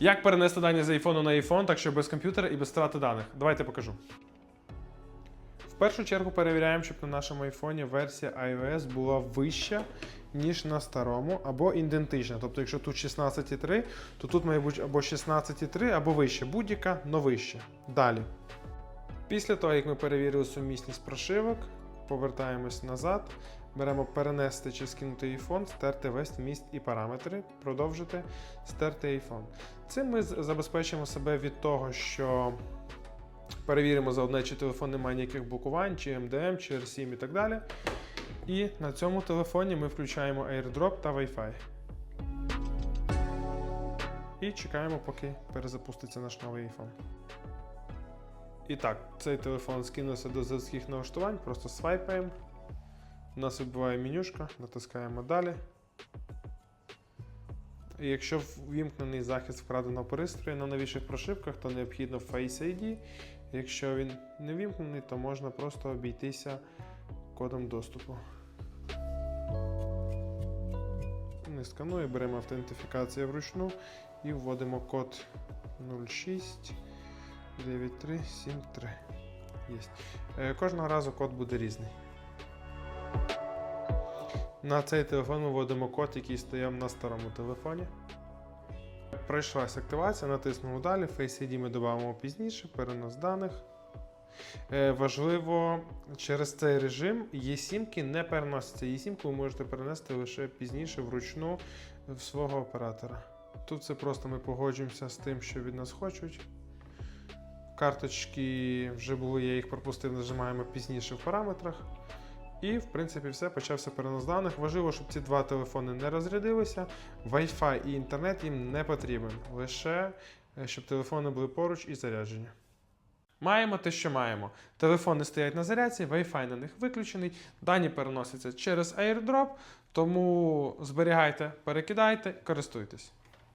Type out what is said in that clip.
Як перенести дані з iPhone на iPhone, так що без комп'ютера і без втрати даних? Давайте покажу. В першу чергу перевіряємо, щоб на нашому iPhone версія iOS була вища, ніж на старому, або ідентична. Тобто, якщо тут 16.3, то тут має бути або 16.3, або вище. Будь-яка, но вище. Далі. Після того, як ми перевірили сумісність прошивок, повертаємось назад, беремо перенести чи скинути iPhone, стерти весь міст і параметри, продовжити стерти iPhone. Цим ми забезпечимо себе від того, що перевіримо за одне, чи телефон не має ніяких блокувань, чи MDM, чи RSIM і так далі. І на цьому телефоні ми включаємо AirDrop та Wi-Fi. І чекаємо, поки перезапуститься наш новий iPhone. І так, цей телефон скинувся до заводських налаштувань, просто свайпаємо. У нас вибиває менюшка, натискаємо далі. І якщо ввімкнений захист вкраденого пристрою на новіших прошивках, то необхідно Face ID. Якщо він не вімкнений, то можна просто обійтися кодом доступу. Не сканує, беремо автентифікацію вручну і вводимо код 06 9373. Єсть. Е, Кожного разу код буде різний. На цей телефон ми вводимо код, який стояв на старому телефоні. Пройшлася активація, натиснемо далі. Face ID ми додамо пізніше, перенос даних. Е, важливо, через цей режим E-сімки не переносяться. E-сімку ви можете перенести лише пізніше вручну в свого оператора. Тут це просто ми погоджуємося з тим, що від нас хочуть. Карточки вже були, я їх пропустив, нажимаємо пізніше в параметрах. І, в принципі, все, почався перенос даних. Важливо, щоб ці два телефони не розрядилися. Wi-Fi і інтернет їм не потрібен. Лише е, щоб телефони були поруч і заряджені. Маємо те, що маємо. Телефони стоять на зарядці, Wi-Fi на них виключений, дані переносяться через AirDrop, тому зберігайте, перекидайте, користуйтесь.